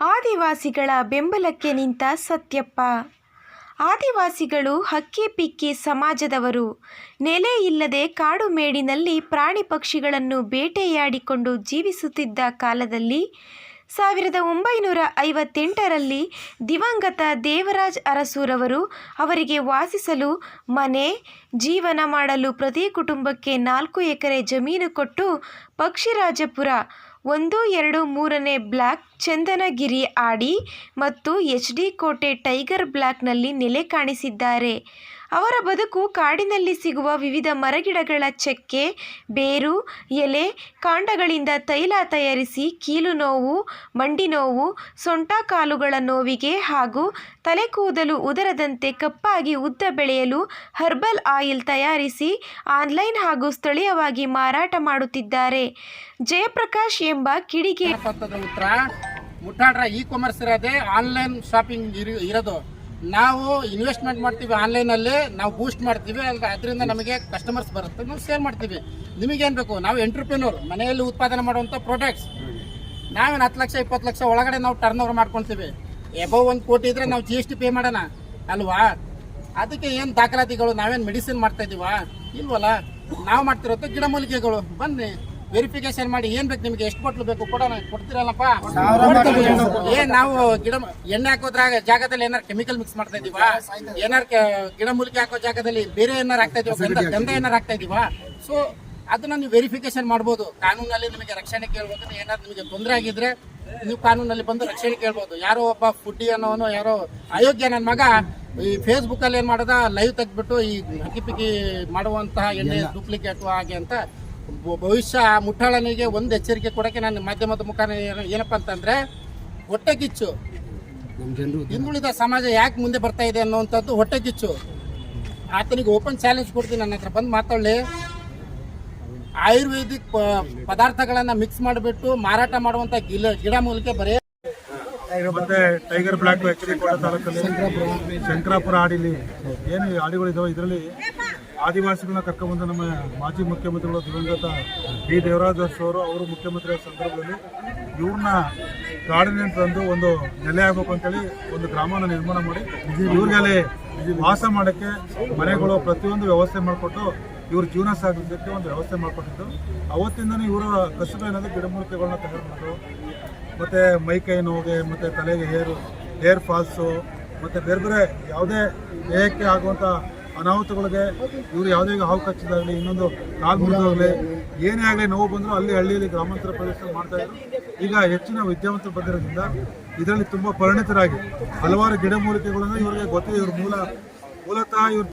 ಆದಿವಾಸಿಗಳ ಬೆಂಬಲಕ್ಕೆ ನಿಂತ ಸತ್ಯಪ್ಪ. ಆದಿವಾಸಿಗಳು ಹಕ್ಕಿ ಪಿಕ್ಕಿ ಸಮಾಜದವರು. ನೆಲೆ ಇಲ್ಲದೆ ಕಾಡು ಮೇಡಿನಲ್ಲಿ ಪ್ರಾಣಿ ಪಕ್ಷಿಗಳನ್ನು ಬೇಟೆಯಾಡಿಕೊಂಡು ಜೀವಿಸುತ್ತಿದ್ದ ಕಾಲದಲ್ಲಿ ಸಾವಿರದ ಒಂಬೈನೂರ ಐವತ್ತೆಂಟರಲ್ಲಿ ದಿವಂಗತ ದೇವರಾಜ್ ಅರಸೂರವರು ಅವರಿಗೆ ವಾಸಿಸಲು ಮನೆ, ಜೀವನ ಮಾಡಲು ಪ್ರತಿ ಕುಟುಂಬಕ್ಕೆ ನಾಲ್ಕು ಎಕರೆ ಜಮೀನು ಕೊಟ್ಟು ಪಕ್ಷಿರಾಜಪುರ ಒಂದು ಎರಡು ಮೂರನೇ ಬ್ಲಾಕ್ ಚಂದನಗಿರಿ ಆಡಿ ಮತ್ತು ಎಚ್ ಡಿ ಕೋಟೆ ಟೈಗರ್ ಬ್ಲಾಕ್ನಲ್ಲಿ ನೆಲೆ ಕಾಣಿಸಿದ್ದಾರೆ. ಅವರ ಬದುಕು ಕಾಡಿನಲ್ಲಿ ಸಿಗುವ ವಿವಿಧ ಮರಗಿಡಗಳ ಚೆಕ್ಕೆ, ಬೇರು, ಎಲೆ, ಕಾಂಡಗಳಿಂದ ತೈಲ ತಯಾರಿಸಿ ಕೀಲು ನೋವು, ಮಂಡಿ ನೋವು, ಸೊಂಟ ಕಾಲುಗಳ ನೋವಿಗೆ ಹಾಗೂ ತಲೆ ಕೂದಲು ಉದರದಂತೆ ಕಪ್ಪಾಗಿ ಉದ್ದ ಬೆಳೆಯಲು ಹರ್ಬಲ್ ಆಯಿಲ್ ತಯಾರಿಸಿ ಆನ್ಲೈನ್ ಹಾಗೂ ಸ್ಥಳೀಯವಾಗಿ ಮಾರಾಟ ಮಾಡುತ್ತಿದ್ದಾರೆ. ಜಯಪ್ರಕಾಶ್ ಎಂಬ ಕಿಡಿಗೆ ಮುಟ್ಟಾಡ್ರ ಇ ಕಾಮರ್ಸ್ ಇರೋದೇ ಆನ್ಲೈನ್ ಶಾಪಿಂಗ್ ಇರೋದು. ನಾವು ಇನ್ವೆಸ್ಟ್ಮೆಂಟ್ ಮಾಡ್ತೀವಿ ಆನ್ಲೈನಲ್ಲಿ ನಾವು ಬೂಸ್ಟ್ ಮಾಡ್ತೀವಿ ಅದರಿಂದ ನಮಗೆ ಕಸ್ಟಮರ್ಸ್ ಬರುತ್ತೆ, ನಾವು ಸೇಲ್ ಮಾಡ್ತೀವಿ. ನಿಮಗೇನು ಬೇಕು? ನಾವು ಎಂಟ್ರಪ್ರಿನೂರ್ ಮನೆಯಲ್ಲಿ ಉತ್ಪಾದನೆ ಮಾಡುವಂಥ ಪ್ರಾಡಕ್ಟ್ಸ್ ನಾವೇನು ಹತ್ತು ಲಕ್ಷ, ಇಪ್ಪತ್ತು ಲಕ್ಷ ಒಳಗಡೆ ನಾವು ಟರ್ನ್ ಓವರ್ ಮಾಡ್ಕೊಳ್ತೀವಿ ಎಬೋವ್ ಒಂದು ಕೋಟಿ ಇದ್ರೆ ನಾವು ಜಿ ಎಸ್ ಟಿ ಪೇ ಮಾಡೋಣ? ಅಲ್ವಾ? ಅದಕ್ಕೆ ಏನು ದಾಖಲಾತಿಗಳು? ನಾವೇನು ಮೆಡಿಸಿನ್ ಮಾಡ್ತಾ ಇದೀವಾ? ಇಲ್ವಲ್ಲ? ನಾವು ಮಾಡ್ತಿರೋದು ಗಿಡಮೂಲಿಕೆಗಳು. ಬನ್ನಿ. ವೆರಿಫಿಕೇಶನ್ ಮಾಡಿ ಏನ್ ಬೇಕು ನಿಮ್ಗೆ? ಎಷ್ಟು ಬಾಟ್ಲು ಬೇಕು ಕೊಡೋಣ? ಕೊಡ್ತೀರಲ್ಲಪ್ಪ? ಏನ್ ನಾವು ಗಿಡ ಎಣ್ಣೆ ಹಾಕೋದ್ರಾಗ ಜಾಗದಲ್ಲಿ ಏನಾರು ಕೆಮಿಕಲ್ ಮಿಕ್ಸ್ ಮಾಡ್ತಾ ಇದೀವಾ? ಏನಾರು ಗಿಡಮೂಲಿಕೆ ಹಾಕೋ ಜಾಗದಲ್ಲಿ ಬೇರೆ ಏನಾರು ಹಾಕ್ತಾ ಇದೀವ? ಗಂಧ ಏನಾರು ಹಾಕ್ತಾ ಇದೀವಾ? ಸೊ ಅದನ್ನ ನೀವು ವೆರಿಫಿಕೇಶನ್ ಮಾಡ್ಬೋದು. ಕಾನೂನಲ್ಲಿ ನಿಮಗೆ ರಕ್ಷಣೆ ಕೇಳ್ಬೋದು. ಏನಾದ್ರು ನಿಮಗೆ ತೊಂದರೆ ಆಗಿದ್ರೆ ನೀವು ಕಾನೂನಲ್ಲಿ ಬಂದು ರಕ್ಷಣೆ ಕೇಳ್ಬೋದು. ಯಾರೋ ಒಬ್ಬ ಫುಡ್ಡಿ ಅನ್ನೋನು ಯಾರೋ ಅಯೋಗ್ಯ ನನ್ನ ಮಗ ಈ ಫೇಸ್ಬುಕ್ ಅಲ್ಲಿ ಏನ್ ಮಾಡದ? ಲೈವ್ ತೆಗ್ದ್ಬಿಟ್ಟು ಈ ಹಕ್ಕಿ ಪಿಕ್ಕಿ ಮಾಡುವಂತಹ ಎಣ್ಣೆ ಡೂಪ್ಲಿಕೇಟ್ ಹಾಗೆ ಅಂತ ಭವಿಷ್ಯ ಮುಟ್ಟಾಳನಿಗೆ ಒಂದು ಎಚ್ಚರಿಕೆ ಕೊಡೋಕೆ ನಾನು ಮಾಧ್ಯಮದ ಮುಖಾಂತರ ಏನಪ್ಪ ಹೊಟ್ಟೆ ಕಿಚ್ಚು ಹಿಂದುಳಿದ ಸಮಾಜ ಯಾಕೆ ಮುಂದೆ ಬರ್ತಾ ಇದೆ ಹೊಟ್ಟೆ ಕಿಚ್ಚು ಆತನಿಗೆ ಓಪನ್ ಚಾಲೆಂಜ್ ಕೊಡ್ತೀನಿ ನನ್ನ ಹತ್ರ. ಬಂದು ಮಾತಾಡಲಿ. ಆಯುರ್ವೇದಿಕ್ ಪದಾರ್ಥಗಳನ್ನು ಮಿಕ್ಸ್ ಮಾಡಿಬಿಟ್ಟು ಮಾರಾಟ ಮಾಡುವಂತ ಗಿಡ ಗಿಡ ಮೂಲಕ ಬರೀ ಮತ್ತೆ ಟೈಗರ್ ಬ್ಲಾಕ್ ಶಂಕರಾಪುರ ಹಾಡಿಲಿ ಏನು ಹಾಡಿಗಳಿದಾವೆ ಇದರಲ್ಲಿ ಆದಿವಾಸಿಗಳನ್ನ ಕರ್ಕೊಂಡ್ಬಂದು ನಮ್ಮ ಮಾಜಿ ಮುಖ್ಯಮಂತ್ರಿಗಳು ದಿವಂಗತ ಡಿ. ದೇವರಾಜ್ ಅವರು ಅವರು ಮುಖ್ಯಮಂತ್ರಿ ಆದ ಸಂದರ್ಭದಲ್ಲಿ ಇವ್ರನ್ನ ಕಾಡಿನಿಂದ ತಂದು ಒಂದು ನೆಲೆ ಆಗಬೇಕು ಅಂತೇಳಿ ಒಂದು ಗ್ರಾಮನ ನಿರ್ಮಾಣ ಮಾಡಿ ಇವ್ರಿಗೆ ವಾಸ ಮಾಡೋಕ್ಕೆ ಮನೆಗಳು ಪ್ರತಿಯೊಂದು ವ್ಯವಸ್ಥೆ ಮಾಡಿಕೊಟ್ಟು ಇವ್ರ ಜೀವನ ಸಾಗಿಸಲಿಕ್ಕೆ ಒಂದು ವ್ಯವಸ್ಥೆ ಮಾಡಿಕೊಟ್ಟಿದ್ದು. ಅವತ್ತಿಂದನೂ ಇವರ ಕಸುಬು ಏನಂದ್ರೆ ಗಿಡಮೂಲಿಕೆಗಳನ್ನ ತಯಾರು ಮಾಡೋದು, ಮತ್ತು ಮೈ ಕೈ ನೋವಿಗೆ, ಮತ್ತು ತಲೆಗೆ ಹೇರು, ಹೇರ್ ಫಾಲ್ಸು, ಮತ್ತು ಬೇರೆ ಬೇರೆ ಯಾವುದೇ ದೇಹಕ್ಕೆ ಆಗುವಂಥ ಅನಾಹುತಗಳಿಗೆ ಇವರು ಯಾವುದೇ ಹಾವು ಕಚ್ಚಿದಾಗಲಿ ಇನ್ನೊಂದು ಕಾಲು ಮುರಿದಾಗಲಿ ಏನೇ ಆಗಲಿ ನೋವು ಬಂದರೂ ಅಲ್ಲಿ ಹಳ್ಳಿಯಲ್ಲಿ ಗ್ರಾಮಾಂತರ ಪ್ರದೇಶದಲ್ಲಿ ಮಾಡ್ತಾ ಇದ್ರು. ಈಗ ಹೆಚ್ಚಿನ ವಿದ್ಯಾವಂತರು ಬಂದಿರೋದ್ರಿಂದ ಇದರಲ್ಲಿ ತುಂಬ ಪರಿಣಿತರಾಗಿ ಹಲವಾರು ಗಿಡಮೂಲಿಕೆಗಳನ್ನು ಇವರಿಗೆ ಗೊತ್ತಿದೆ. ಇವ್ರ ಮೂಲ ಮೂಲತಃ ಇವ್ರು